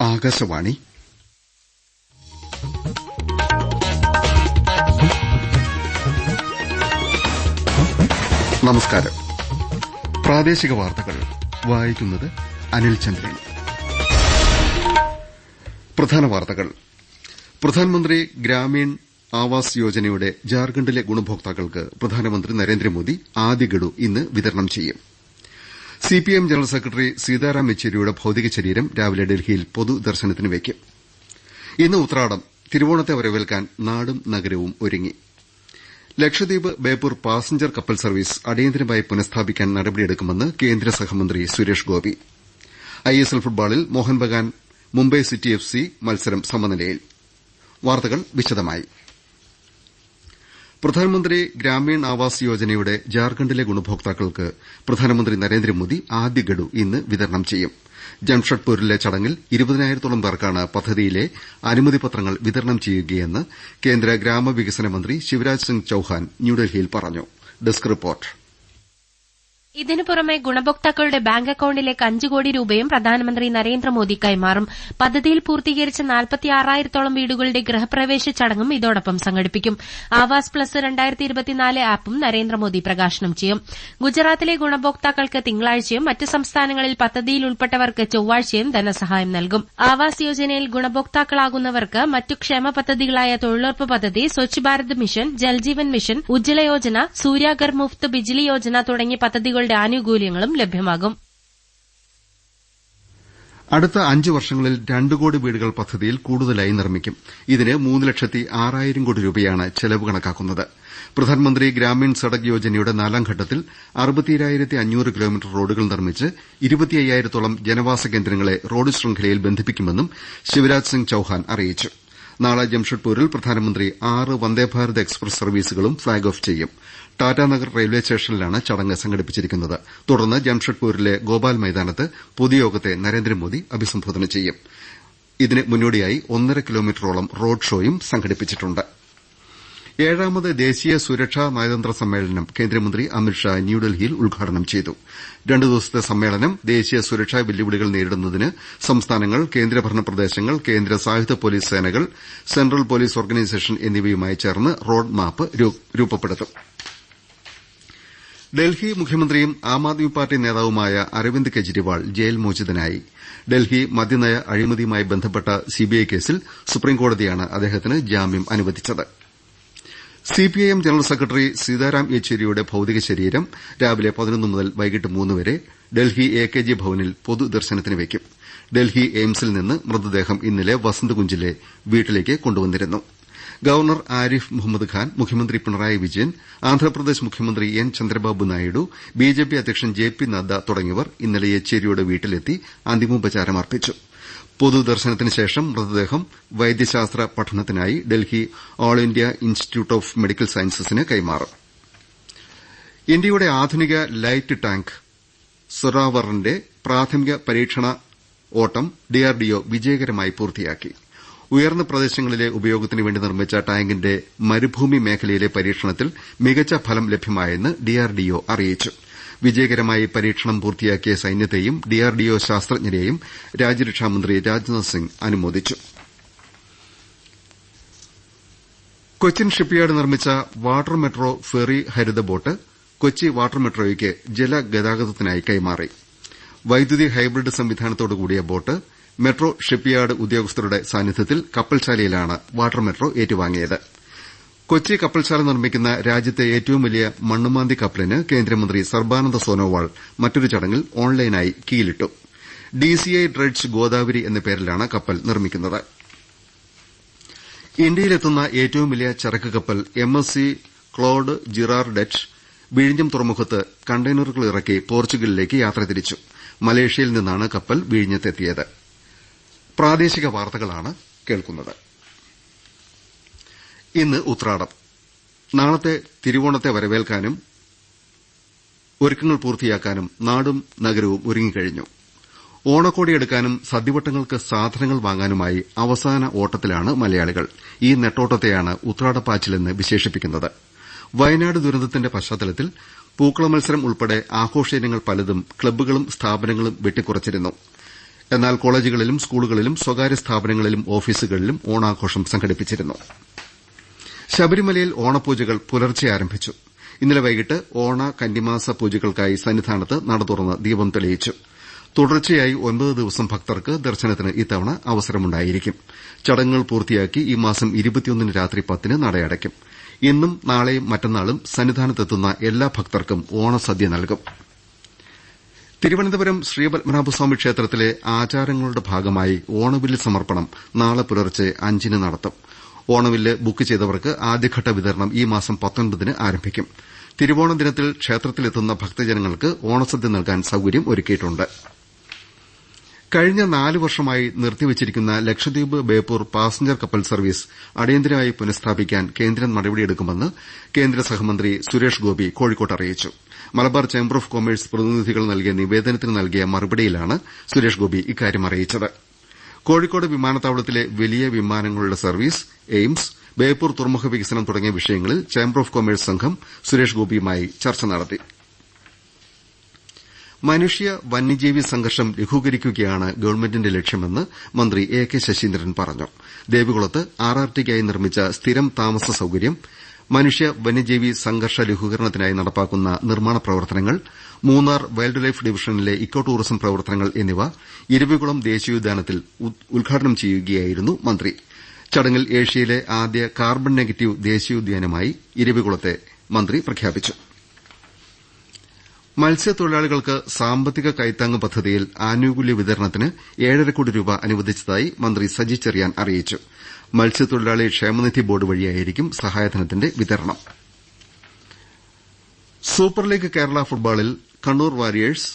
ആകാശവാണി. നമസ്കാരം. പ്രാദേശിക വാർത്തകൾ. വായിക്കുന്നത് അനിൽ ചന്ദ്രൻ. പ്രധാന വാർത്തകൾ. പ്രധാനമന്ത്രി ഗ്രാമീൺ ആവാസ് യോജനയുടെ ജാർഖണ്ഡിലെ ഗുണഭോക്താക്കൾക്ക് പ്രധാനമന്ത്രി നരേന്ദ്രമോദി ആദ്യ ഗഡു ഇന്ന് വിതരണം ചെയ്യും. സിപിഐഎം ജനറൽ സെക്രട്ടറി സീതാറാം യെച്ചൂരിയുടെ ഭൌതിക ശരീരം രാവിലെ ഡൽഹിയിൽ പൊതുദർശനത്തിന് വയ്ക്കും ഇന്ന് ഉത്രാടം തിരുവോണത്തെ വരവേൽക്കാൻ നാടും നഗരവും ഒരുങ്ങി. ലക്ഷദ്വീപ് ബേപ്പൂർ പാസഞ്ചർ കപ്പൽ സർവീസ് അടിയന്തരമായി പുനഃസ്ഥാപിക്കാൻ നടപടിയെടുക്കുമെന്ന് കേന്ദ്ര സഹമന്ത്രി സുരേഷ് ഗോപി. ഐഎസ്എൽ ഫുട്ബോളിൽ Mohun Bagan Mumbai city F C മത്സരം സമനിലയിൽ. പ്രധാനമന്ത്രി ഗ്രാമീൺ ആവാസ് യോജനയുടെ ജാർഖണ്ഡിലെ ഗുണഭോക്താക്കൾക്ക് പ്രധാനമന്ത്രി നരേന്ദ്രമോദി ആദ്യ ഗഡു ഇന്ന് വിതരണം ചെയ്യും. ജംഷഡ്പൂരിലെ ചടങ്ങിൽ ഇരുപതിനായിരത്തോളം പേർക്കാണ് പദ്ധതിയിലെ അനുമതി പത്രങ്ങൾ വിതരണം ചെയ്യുകയെന്ന് കേന്ദ്ര ഗ്രാമവികസന മന്ത്രി ശിവരാജ് സിംഗ് ചൌഹാൻ ന്യൂഡൽഹിയിൽ പറഞ്ഞു. ഇതിനു പുറമെ ഗുണഭോക്താക്കളുടെ ബാങ്ക് അക്കൌണ്ടിലേക്ക് അഞ്ച് കോടി രൂപയും പ്രധാനമന്ത്രി നരേന്ദ്രമോദി കൈമാറും. പദ്ധതിയിൽ പൂർത്തീകരിച്ച നാൽപ്പത്തിയാറായിരത്തോളം വീടുകളുടെ ഗൃഹപ്രവേശ ചടങ്ങും ഇതോടൊപ്പം സംഘടിപ്പിക്കും. ആവാസ് പ്ലസ് ആപ്പും നരേന്ദ്രമോദി പ്രകാശനം ചെയ്യും. ഗുജറാത്തിലെ ഗുണഭോക്താക്കൾക്ക് തിങ്കളാഴ്ചയും മറ്റ് സംസ്ഥാനങ്ങളിൽ പദ്ധതിയിൽ ഉൾപ്പെട്ടവർക്ക് ചൊവ്വാഴ്ചയും ധനസഹായം നൽകും. ആവാസ് യോജനയിൽ ഗുണഭോക്താക്കളാകുന്നവർക്ക് മറ്റു ക്ഷേമ പദ്ധതികളായ തൊഴിലുറപ്പ് പദ്ധതി സ്വച്ഛ് ഭാരത് മിഷൻ ജൽജീവൻ മിഷൻ ഉജ്ജ്വല യോജന സൂര്യാഗർ മുഫ്ത് ബിജ്ലി യോജന തുടങ്ങിയ പദ്ധതികൾ പദ്ധതികളുടെ ആനുകൂല്യങ്ങളും ലഭ്യമാകും. അടുത്ത അഞ്ച് വർഷങ്ങളിൽ രണ്ട് കോടി വീടുകൾ പദ്ധതിയിൽ കൂടുതലായി നിർമ്മിക്കും. ഇതിന് മൂന്ന് ലക്ഷത്തി ആറായിരം കോടി രൂപയാണ് ചെലവ് കണക്കാക്കുന്നത്. പ്രധാനമന്ത്രി ഗ്രാമീൺ സഡക് യോജനയുടെ നാലാം ഘട്ടത്തിൽ അറുപത്തിയേഴായിരത്തി അഞ്ഞൂറ് കിലോമീറ്റർ റോഡുകൾ നിർമ്മിച്ച് ഇരുപത്തിയ്യായിരത്തോളം ജനവാസ കേന്ദ്രങ്ങളെ റോഡ് ശൃംഖലയിൽ ബന്ധിപ്പിക്കുമെന്നും ശിവരാജ് സിംഗ് ചൌഹാൻ അറിയിച്ചു. നാളെ ജംഷഡ്പൂരിൽ പ്രധാനമന്ത്രി ആറ് വന്ദേഭാരത് എക്സ്പ്രസ് സർവീസുകളും ഫ്ളാഗ് ഓഫ് ചെയ്യും. ടാറ്റാനഗർ റെയിൽവേ സ്റ്റേഷനിലാണ് ചടങ്ങ് സംഘടിപ്പിച്ചിരിക്കുന്നത്. തുടർന്ന് ജംഷഡ്പൂരിലെ ഗോപാൽ മൈതാനത്ത് പൊതുയോഗത്തെ നരേന്ദ്രമോദി അഭിസംബോധന ചെയ്യും. ഇതിന് മുന്നോടിയായി ഒന്നര കിലോമീറ്ററോളം റോഡ് ഷോയും സംഘടിപ്പിച്ചിട്ടുണ്ട്. ഏഴാമത് ദേശീയ സുരക്ഷാ നയതന്ത്ര സമ്മേളനം കേന്ദ്രമന്ത്രി അമിത്ഷാ ന്യൂഡൽഹിയിൽ ഉദ്ഘാടനം ചെയ്തു. രണ്ടു ദിവസത്തെ സമ്മേളനം ദേശീയ സുരക്ഷാ വെല്ലുവിളികൾ നേരിടുന്നതിന് സംസ്ഥാനങ്ങൾ കേന്ദ്രഭരണ പ്രദേശങ്ങൾ കേന്ദ്ര സായുധ പോലീസ് സേനകൾ സെൻട്രൽ പോലീസ് ഓർഗനൈസേഷൻ എന്നിവയുമായി ചേർന്ന് റോഡ് മാപ്പ് രൂപപ്പെടുത്തും. ഡൽഹി മുഖ്യമന്ത്രിയും ആം ആദ്മി പാർട്ടി നേതാവുമായ അരവിന്ദ് കെജ്രിവാൾ ജയിൽ മോചിതനായി. ഡൽഹി മദ്യനയ അഴിമതിയുമായി ബന്ധപ്പെട്ട സിബിഐ കേസിൽ സുപ്രീംകോടതിയാണ് അദ്ദേഹത്തിന് ജാമ്യം അനുവദിച്ചത്. സിപിഐഎം ജനറൽ സെക്രട്ടറി സീതാറാം യെച്ചൂരിയുടെ ഭൌതിക ശരീരം രാവിലെ പതിനൊന്ന് മുതൽ വൈകിട്ട് മൂന്ന് വരെ ഡൽഹി എ കെ ജി ഭവനിൽ പൊതുദർശനത്തിന് വയ്ക്കും. ഡൽഹി എയിംസിൽ നിന്ന് മൃതദേഹം ഇന്നലെ വസന്തകുഞ്ചിലെ വീട്ടിലേക്ക് കൊണ്ടുവന്നിരുന്നു. ഗവർണർ ആരിഫ് മുഹമ്മദ് ഖാൻ മുഖ്യമന്ത്രി പിണറായി വിജയൻ ആന്ധ്രാപ്രദേശ് മുഖ്യമന്ത്രി എൻ ചന്ദ്രബാബു നായിഡു ബിജെപി അധ്യക്ഷൻ ജെ പി നദ്ദ തുടങ്ങിയവർ ഇന്നലെ യെച്ചേരിയുടെ വീട്ടിലെത്തി അന്തിമോപചാരമർപ്പിച്ചു പൊതുദർശനത്തിന് ശേഷം മൃതദേഹം വൈദ്യശാസ്ത്ര പഠനത്തിനായി Delhi all India institute of medical സയൻസസിന് കൈമാറും. ഇന്ത്യയുടെ ആധുനിക ലൈറ്റ് ടാങ്ക് സൊറാവറിന്റെ പ്രാഥമിക പരീക്ഷണ ഓട്ടം ഡിആർഡിഒ വിജയകരമായി പൂർത്തിയാക്കി. ഉയർന്ന പ്രദേശങ്ങളിലെ ഉപയോഗത്തിന് വേണ്ടി നിർമ്മിച്ച ടാങ്കിന്റെ മരുഭൂമി മേഖലയിലെ പരീക്ഷണത്തിൽ മികച്ച ഫലം ലഭ്യമായെന്ന് ഡിആർഡിഒ അറിയിച്ചു. വിജയകരമായി പരീക്ഷണം പൂർത്തിയാക്കിയ സൈന്യത്തെയും ഡിആർഡിഒ ശാസ്ത്രജ്ഞരെയും രാജ്യരക്ഷാമന്ത്രി രാജ്നാഥ് സിംഗ് അനുമോദിച്ചു. കൊച്ചിൻ ഷിപ്പ്യാർഡ് നിർമ്മിച്ച വാട്ടർ മെട്രോ ഫെറി ഹരിത ബോട്ട് കൊച്ചി വാട്ടർ മെട്രോയ്ക്ക് ജലഗതാഗതത്തിനായി കൈമാറി. വൈദ്യുതി ഹൈബ്രിഡ് സംവിധാനത്തോടുകൂടിയ ബോട്ട് മെട്രോ ഷിപ്പ്യാർഡ് ഉദ്യോഗസ്ഥരുടെ സാന്നിധ്യത്തിൽ കപ്പൽശാലയിലാണ് വാട്ടർ മെട്രോ ഏറ്റുവാങ്ങിയത്. കൊച്ചി കപ്പൽശാല നിർമ്മിക്കുന്ന രാജ്യത്തെ ഏറ്റവും വലിയ മണ്ണുമാന്തി കപ്പലിന് കേന്ദ്രമന്ത്രി സർബാനന്ദ സോനോവാൾ മറ്റൊരു ചടങ്ങിൽ ഓൺലൈനായി കീലിട്ടു ഡിസിഐ ഡ്രഡ്ജ് ഗോദാവരി എന്ന പേരിലാണ് കപ്പൽ നിർമ്മിക്കുന്നത്. ഇന്ത്യയിലെത്തുന്ന ഏറ്റവും വലിയ ചരക്ക് കപ്പൽ M S C Claude Girardet വിഴിഞ്ഞം തുറമുഖത്ത് കണ്ടെയ്നറുകൾ ഇറക്കി പോർച്ചുഗലിലേക്ക് യാത്ര തിരിച്ചു. മലേഷ്യയിൽ നിന്നാണ് കപ്പൽ വിഴിഞ്ഞത്തെത്തിയത്. കേൾക്കുന്നത്. ഇന്ന് ഉത്രാടം. നാളത്തെ തിരുവോണത്തെ വരവേൽക്കാനും ഒരുക്കങ്ങൾ പൂർത്തിയാക്കാനും നാടും നഗരവും ഒരുങ്ങിക്കഴിഞ്ഞു. ഓണക്കോടിയെടുക്കാനും സദ്യവട്ടങ്ങൾക്ക് സാധനങ്ങൾ വാങ്ങാനുമായി അവസാന ഓട്ടത്തിലാണ് മലയാളികൾ. ഈ നെട്ടോട്ടത്തെയാണ് ഉത്രാടപ്പാച്ചിലെന്ന് വിശേഷിപ്പിക്കുന്നത്. വയനാട് ദുരന്തത്തിന്റെ പശ്ചാത്തലത്തിൽ പൂക്കള മത്സരം ഉൾപ്പെടെ ആഘോഷ ഇനങ്ങൾ പലതും ക്ലബ്ബുകളും സ്ഥാപനങ്ങളും വെട്ടിക്കുറച്ചിരുന്നു. എന്നാൽ കോളേജുകളിലും സ്കൂളുകളിലും സ്വകാര്യ സ്ഥാപനങ്ങളിലും ഓഫീസുകളിലും ഓണാഘോഷം സംഘടിപ്പിച്ചിരുന്നു. ശബരിമലയിൽ ഓണപൂജകൾ പുലർച്ചെ ആരംഭിച്ചു. ഇന്നലെ വൈകിട്ട് ഓണ കന്നിമാസ പൂജകൾക്കായി സന്നിധാനത്ത് നട തുറന്ന് ദീപം തെളിയിച്ചു. തുടർച്ചയായി ഒൻപത് ദിവസം ഭക്തർക്ക് ദർശനത്തിന് ഇത്തവണ അവസരമുണ്ടായിരിക്കും. ചടങ്ങുകൾ പൂർത്തിയാക്കി ഈ മാസം ഇരുപത്തിയൊന്നിന് രാത്രി പത്തിന് നടയടയ്ക്കും. ഇന്നും നാളെയും മറ്റന്നാളും സന്നിധാനത്തെത്തുന്ന എല്ലാ ഭക്തർക്കും ഓണസദ്യ നൽകും. തിരുവനന്തപുരം ശ്രീപത്മനാഭസ്വാമി ക്ഷേത്രത്തിലെ ആചാരങ്ങളുടെ ഭാഗമായി ഓണവില്ല് സമർപ്പണം നാളെ പുലർച്ചെ അഞ്ചിന് നടത്തും. ഓണവില്ല് ബുക്ക് ചെയ്തവർക്ക് ആദ്യഘട്ട വിതരണം ഈ മാസം പത്തൊൻപതിന് ആരംഭിക്കും. തിരുവോണ ദിനത്തിൽ ക്ഷേത്രത്തിലെത്തുന്ന ഭക്തജനങ്ങൾക്ക് ഓണസദ്യ നൽകാൻ സൌകര്യം ഒരുക്കിയിട്ടുണ്ട്. കഴിഞ്ഞ നാല് വർഷമായി നിർത്തിവച്ചിരിക്കുന്ന ലക്ഷദ്വീപ് ബേപ്പൂർ പാസഞ്ചർ കപ്പൽ സർവീസ് അടിയന്തരമായി പുനഃസ്ഥാപിക്കാൻ കേന്ദ്രം നടപടിയെടുക്കുമെന്ന് കേന്ദ്ര സഹമന്ത്രി സുരേഷ് ഗോപി കോഴിക്കോട്ട് അറിയിച്ചു. മലബാർ ചേംബർ ഓഫ് കൊമേഴ്സ് പ്രതിനിധികൾ നൽകിയ നിവേദനത്തിന് നൽകിയ മറുപടിയിലാണ് സുരേഷ് ഗോപി ഇക്കാര്യം അറിയിച്ചത്. കോഴിക്കോട് വിമാനത്താവളത്തിലെ വലിയ വിമാനങ്ങളുടെ സർവീസ് എയിംസ് ബേപ്പൂർ തുറമുഖ വികസനം തുടങ്ങിയ വിഷയങ്ങളിൽ ചേംബർ ഓഫ് കൊമേഴ്സ് സംഘം സുരേഷ് ഗോപിയുമായി ചർച്ച നടത്തി. മനുഷ്യ വന്യജീവി സംഘർഷം ലഘൂകരിക്കുകയാണ് ഗവൺമെന്റിന്റെ ലക്ഷ്യമെന്ന് മന്ത്രി എ കെ ശശീന്ദ്രൻ പറഞ്ഞു. ദേവികുളത്ത് ആർആർടിക്കായി ആർ നിർമ്മിച്ച സ്ഥിരം താമസ സൌകര്യം മനുഷ്യ വന്യജീവി സംഘർഷ ലഘൂകരണത്തിനായി നടപ്പാക്കുന്ന നിർമ്മാണ പ്രവർത്തനങ്ങൾ മൂന്നാർ വൈൽഡ് ലൈഫ് ഡിവിഷനിലെ ഇക്കോ ടൂറിസം പ്രവർത്തനങ്ങൾ എന്നിവ ഇരവികുളം ദേശീയോദ്യാനത്തിൽ ഉദ്ഘാടനം ചെയ്യുകയായിരുന്നു മന്ത്രി. ചടങ്ങിൽ ഏഷ്യയിലെ ആദ്യ കാർബൺ നെഗറ്റീവ് ദേശീയോദ്യാനമായി ഇരവികുളത്തെ മന്ത്രി പ്രഖ്യാപിച്ചു. മത്സ്യത്തൊഴിലാളികൾക്ക് സാമ്പത്തിക കൈത്താങ്ങ് പദ്ധതിയിൽ ആനുകൂല്യ വിതരണത്തിന് ഏഴര കോടി രൂപ അനുവദിച്ചതായി മന്ത്രി സജി ചെറിയാൻ അറിയിച്ചു. മത്സ്യത്തൊഴിലാളി ക്ഷേമനിധി ബോർഡ് വഴിയായിരിക്കും സഹായധനത്തിന്റെ വിതരണം. സൂപ്പർ ലീഗ് കേരള ഫുട്ബോളിൽ Kannur warriors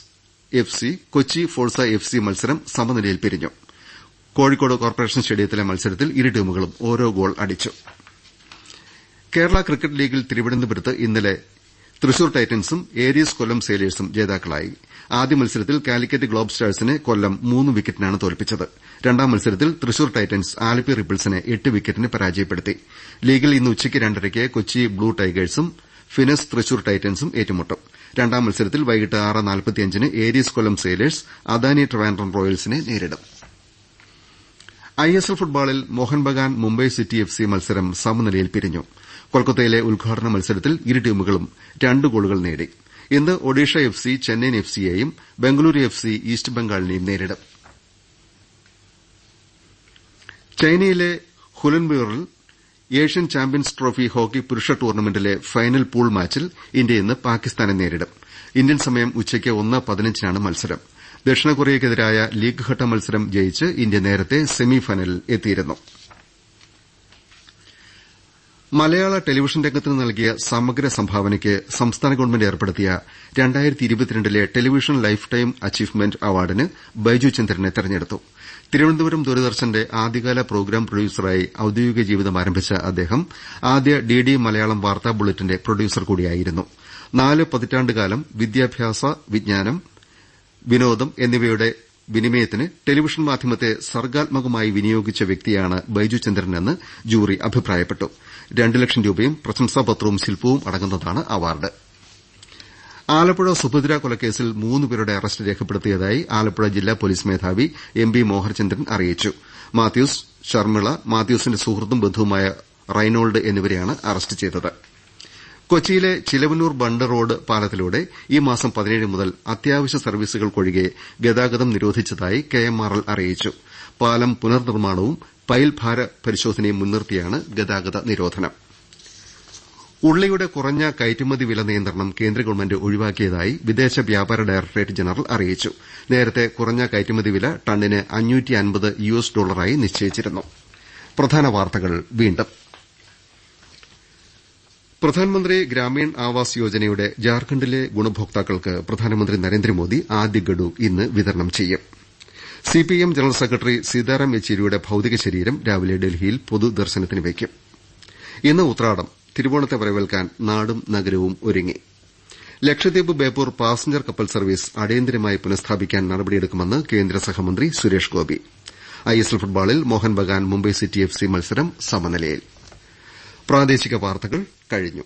F C Kochi Forca F C മത്സരം സമനിലയിൽ പിരിഞ്ഞു. കോഴിക്കോട് കോർപ്പറേഷൻ സ്റ്റേഡിയത്തിലെ മത്സരത്തിൽ ഇരു ടീമുകളും ഓരോ ഗോൾ അടിച്ചു. കേരള ക്രിക്കറ്റ് ലീഗിൽ തിരുവനന്തപുരത്ത് ഇന്നലെ തൃശൂർ ടൈറ്റൻസും ഏരീസ് കൊല്ലം സെയിലേഴ്സും ജേതാക്കളായി. ആദ്യ മത്സരത്തിൽ കാലിക്കറ്റ് ഗ്ലോബ് സ്റ്റാഴ്സിനെ കൊല്ലം മൂന്ന് വിക്കറ്റിനാണ് തോൽപ്പിച്ചത്. രണ്ടാം മത്സരത്തിൽ തൃശൂർ ടൈറ്റൻസ് ആലപ്പി റിപ്പിൾസിനെ എട്ട് വിക്കറ്റിന് പരാജയപ്പെടുത്തി. ലീഗിൽ ഇന്ന് ഉച്ചയ്ക്ക് രണ്ടരയ്ക്ക് കൊച്ചി ബ്ലൂ ടൈഗേഴ്സും ഫിനസ് തൃശൂർ ടൈറ്റൻസും ഏറ്റുമുട്ടും. രണ്ടാം മത്സരത്തിൽ വൈകിട്ട് ആറ് നാൽപ്പത്തിയഞ്ചിന് ഏരീസ് കൊല്ലം സെയിലേഴ്സ് അദാനി ട്രിവാൻഡ്രം റോയൽസിനെ നേരിടും. ഐഎസ്എൽ ഫുട്ബോളിൽ മോഹൻബഗാൻ മുംബൈ സിറ്റി എഫ്സി മത്സരം സമനിലയിൽ പിരിഞ്ഞു. കൊൽക്കത്തയിലെ ഉദ്ഘാടന മത്സരത്തിൽ ഇരു ടീമുകളും രണ്ട് ഗോളുകൾ നേടി. ഇന്ന് Odisha F C Chennaiyin F സിയെയും Bengaluru F C east ബംഗാളിനെയും നേരിടും. ചൈനയിലെ ഹുലൻബിയറിൽ ഏഷ്യൻ ചാമ്പ്യൻസ് ട്രോഫി ഹോക്കി പുരുഷ ടൂർണമെന്റിലെ ഫൈനൽ പൂൾ മാച്ചിൽ ഇന്ത്യ ഇന്ന് പാകിസ്ഥാനെ നേരിടും. ഇന്ത്യൻ സമയം ഉച്ചയ്ക്ക് ഒന്ന് പതിനഞ്ചിനാണ് മത്സരം. ദക്ഷിണ കൊറിയയ്ക്കെതിരായ ലീഗ് ഘട്ട മത്സരം ജയിച്ച് ഇന്ത്യ നേരത്തെ സെമിഫൈനലിൽ എത്തിയിരുന്നു. മലയാള ടെലിവിഷൻ രംഗത്തിന് നൽകിയ സമഗ്ര സംഭാവനയ്ക്ക് സംസ്ഥാന ഗവൺമെന്റ് ഏർപ്പെടുത്തിയ ലെ ടെലിവിഷൻ ലൈഫ് ടൈം അച്ചീവ്മെന്റ് അവാർഡിന് ബൈജു ചന്ദ്രനെ തെരഞ്ഞെടുത്തു. തിരുവനന്തപുരം ദൂരദർശന്റെ ആദ്യകാല പ്രോഗ്രാം പ്രൊഡ്യൂസറായി ഔദ്യോഗിക ജീവിതം ആരംഭിച്ച അദ്ദേഹം ആദ്യ ഡിഡി മലയാളം വാർത്താ ബുള്ളറ്റിന്റെ പ്രൊഡ്യൂസർ കൂടിയായിരുന്നു. നാല് പതിറ്റാണ്ടുകാലം വിദ്യാഭ്യാസ വിജ്ഞാനം വിനോദം എന്നിവയുടെ വിനിമയത്തിന് ടെലിവിഷൻ മാധ്യമത്തെ സർഗാത്മകമായി വിനിയോഗിച്ച വ്യക്തിയാണ് ബൈജു ചന്ദ്രനെന്ന് ജൂറി അഭിപ്രായപ്പെട്ടു. രണ്ട് ലക്ഷം രൂപയും പ്രശംസാപത്രവും ശില്പവും അടങ്ങുന്നതാണ് അവാർഡ്. ആലപ്പുഴ സുഭദ്ര കൊലക്കേസിൽ മൂന്ന് പേരുടെ അറസ്റ്റ് രേഖപ്പെടുത്തിയതായി ആലപ്പുഴ ജില്ലാ പോലീസ് മേധാവി എം ബി മോഹനചന്ദ്രൻ അറിയിച്ചു. മാത്യൂസ് ശർമിള മാത്യൂസിന്റെ സുഹൃത്തും ബന്ധുവുമായ റൈനോൾഡ് എന്നിവരെയാണ് അറസ്റ്റ് ചെയ്തത്. കൊച്ചിയിലെ ചിലവനൂർ ബണ്ട് റോഡ് പാലത്തിലൂടെ ഈ മാസം പതിനേഴ് മുതൽ അത്യാവശ്യ സർവീസുകൾക്കൊഴികെ ഗതാഗതം നിരോധിച്ചതായി കെഎംആർഎൽ അറിയിച്ചു. പാലം പുനർനിർമ്മാണവും പൈൽ ഭാര പരിശോധനയും മുൻനിർത്തിയാണ് ഗതാഗത നിരോധനം. ഉള്ളിയുടെ കുറഞ്ഞ കയറ്റുമതി വില നിയന്ത്രണം കേന്ദ്ര ഗവൺമെന്റ് ഒഴിവാക്കിയതായി വിദേശ വ്യാപാര ഡയറക്ടറേറ്റ് ജനറൽ അറിയിച്ചു. നേരത്തെ കുറഞ്ഞ കയറ്റുമതി വില ടണ്ണിന് യു എസ് ഡോളറായി നിശ്ചയിച്ചിരുന്നു. പ്രധാനമന്ത്രി ഗ്രാമീൺ ആവാസ് യോജനയുടെ ജാർഖണ്ഡിലെ ഗുണഭോക്താക്കൾക്ക് പ്രധാനമന്ത്രി നരേന്ദ്രമോദി ആദ്യ ഗഡു ഇന്ന് വിതരണം ചെയ്യും. സിപിഐഎം ജനറൽ സെക്രട്ടറി സീതാറാം യെച്ചൂരിയുടെ ഭൌതിക ശരീരം രാവിലെ ഡൽഹിയിൽ പൊതുദർശനത്തിന് വയ്ക്കും. ഇന്ന് ഉത്രാടം തിരുവോണത്തെ വരവേൽക്കാൻ നാടും നഗരവും ഒരുങ്ങി. ലക്ഷദ്വീപ് ബേപ്പൂർ പാസഞ്ചർ കപ്പൽ സർവീസ് അടിയന്തരമായി പുനഃസ്ഥാപിക്കാൻ നടപടിയെടുക്കുമെന്ന് കേന്ദ്ര സഹമന്ത്രി സുരേഷ് ഗോപി. ഐഎസ്എൽ ഫുട്ബോളിൽ Mohun Bagan Mumbai city F C മത്സരം സമനിലയിൽ. കഴിഞ്ഞു